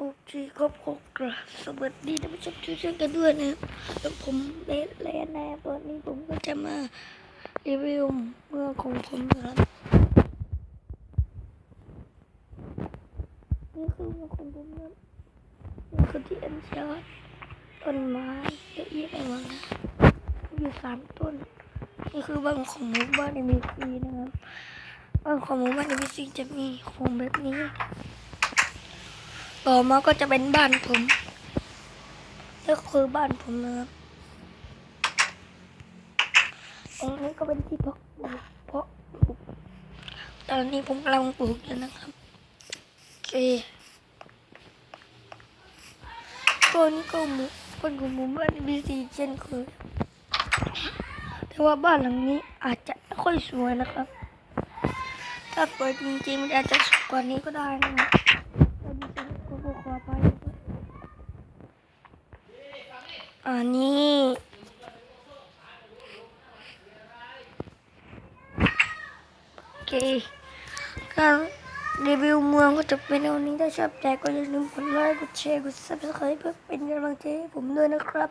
โอเคครับขอกราบสวัสดีท่านผู้ชมทุกท่านกันด้วยนะแล้วผมเลนเลนนะวันนี้ผมก็จะมารีวิวเมืองของผมนะครับนี่คือเมืองของผมนะนี่คือที่อันเชิญต้นไม้เยอะแยะไปหมดนะอยู่สามต้นนี่คือบ้านของหมู่บ้านในมีฟีนะครับบ้านของหมู่บ้านในมีซีจะมีโครงแบบนี้ ต่อมาก็จะเป็นบ้านผมนี่คือบ้านผมนะครับตรงนี้ก็เป็นที่เพาะปลูกเพาะปลูกตอนนี้ผมกำลังปลูกอยู่นะครับโอเคตัวนี้ก็หมู่เป็นของหมู่บ้านบีซีเช่นเคยแต่ว่าบ้านหลังนี้อาจจะไม่ค่อยสวยนะครับ ถ้าสวยจริงๆมันอาจจะสวยกว่านี้ก็ได้นะครับ เราดูสิกูกูขอไป อันนี้โอเคการรีวิวเมืองก็จะเป็นวันนี้ถ้าชอบใจก็อย่าลืมกดไลค์กดแชร์กดซับสไครป์เพื่อเป็นกำลังใจให้ผมด้วยนะครับ